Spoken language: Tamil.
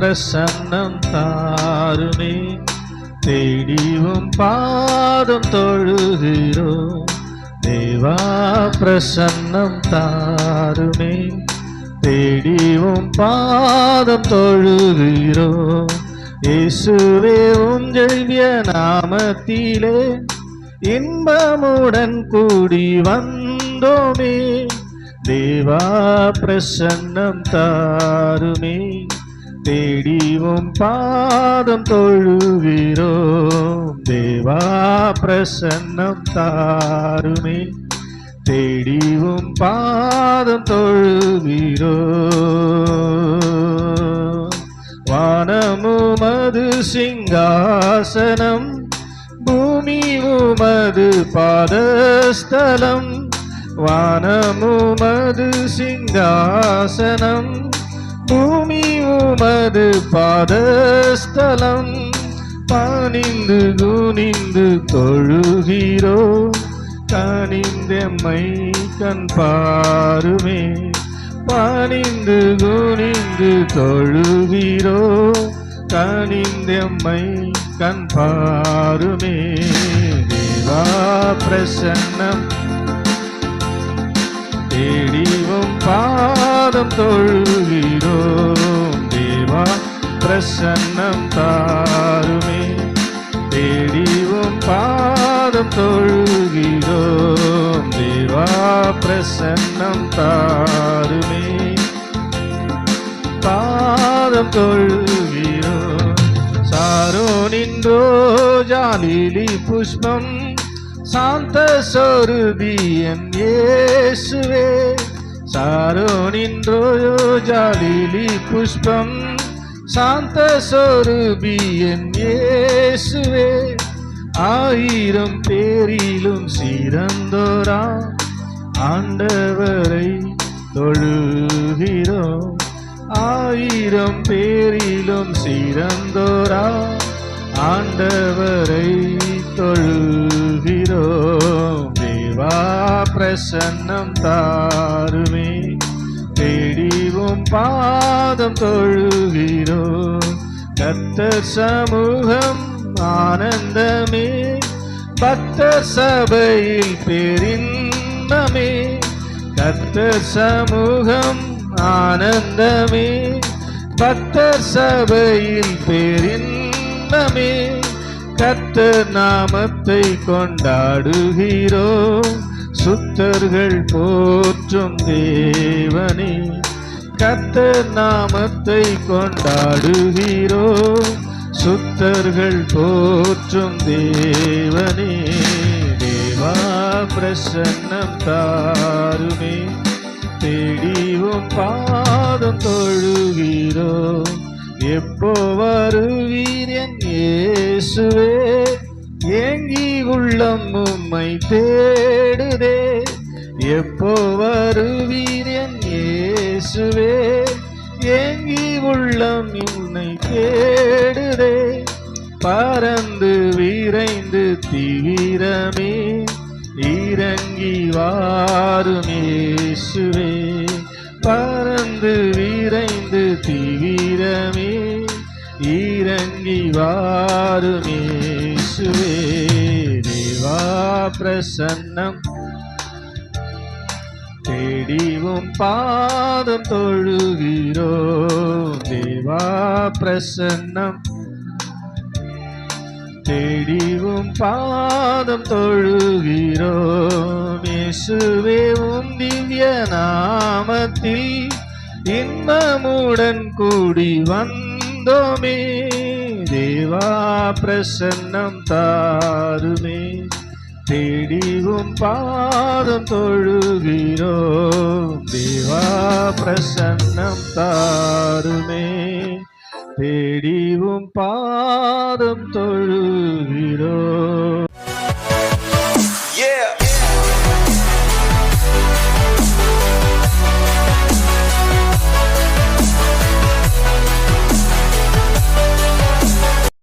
பிரசன்னம் தாருமே தேடிவும் பாதம் தொழுகிறோம் தேவா பிரசன்னம் தாருமே தேடிவும் பாதம் தொழுகிறோம் இயேசுவே உம் ஜெய்விய நாமத்திலே இன்பமுடன் கூடி வந்தோமே. தேவா பிரசன்னம் தாருமே தேடி தேடிவும் பாதம் தொழுகிறோம் தேவா பிரசன்னம் தாருமே. தேடி தேடிவும் பாதம் தொழுகிறோம் வானமுமது சிங்காசனம் பூமி உமது பாதஸ்தலம் வானமுமது சிங்காசனம் பூமி உமது பாதஸ்தலம் பணிந்து குனிந்து தொழுகிறோ கனிந்தெம்மை கண் பாருமே. பணிந்து குனிந்து தொழுகிறோ கனிந்தெம்மை கண் பாருமே. தேவா பிரசன்னம் தேடிவும் பாதம் தொழுகிறோம் தேவா பிரசன்னம் தாருமே. தேடிவும் பாதம் தொழுகிறோம் தேவா பிரசன்னம் தாருமே. பாதம் தொழுகிறோம் சாரோ நின்றோ ஜாலிலி புஷ்பம் சாந்த சொருபி என் இயேசுவே. சாரோ நின்றோ ஜாலிலி புஷ்பம் சாந்த சொருபியன் இயேசுவே ஆயிரம் பேரிலும் சிறந்தோரா ஆண்டவரை தொழுகிறோம் ஆயிரம் பேரிலும் சிறந்தோரா ஆண்டவரை தொழு பிரசன்னம் தாருமே. தேடிவும் பாதம் தொழுகிறோ கர்த்தர் சமூகம் ஆனந்தமே. பக்தர் சபையில் பெரிந்தமே. கர்த்தர் சமூகம் ஆனந்தமே. பக்தர் சபையில் பெரிந்தமே. கர்த்தர் நாமத்தை கொண்டாடுகிறோம். சுத்தர்கள் போற்றும் தேவனே கத்தர் நாமத்தை கொண்டாடுகிறோ. சுத்தர்கள் போற்றும் தேவனே தேவா பிரசன்னம் தாருமே. தேடிவும் பாதம் தொழுகிறோ எப்போ வருவீர் என் இயேசுவே? உள்ளம் உம்மை தேடுதே. எப்போ வருவீர் என் இயேசுவே? ஏங்கி உள்ளம் உன்னை தேடுதே. பறந்து விரைந்து தீவிரமே இறங்கி வாரும் இயேசுவே. பறந்து விரைந்து தீவிரமே இறங்கி வாரும் இயேசுவே. பிரசன்னம். தேடிவும் பாதம் தொழுகிறோ. தேவா பிரசன்னம். தேடிவும் பாதம் தொழுகிறோ. இயேசுவே திவ்ய நாமத்தில் இன்பமுடன் கூடி வந்தோமே. தேவா பிரசன்னம் தாருமே. தேடிவும் பாதம் தொழுகிறோம் தேவா பிரசன்னம் தாருமே. தேடிவும் பாதம் தொழுகிறோம்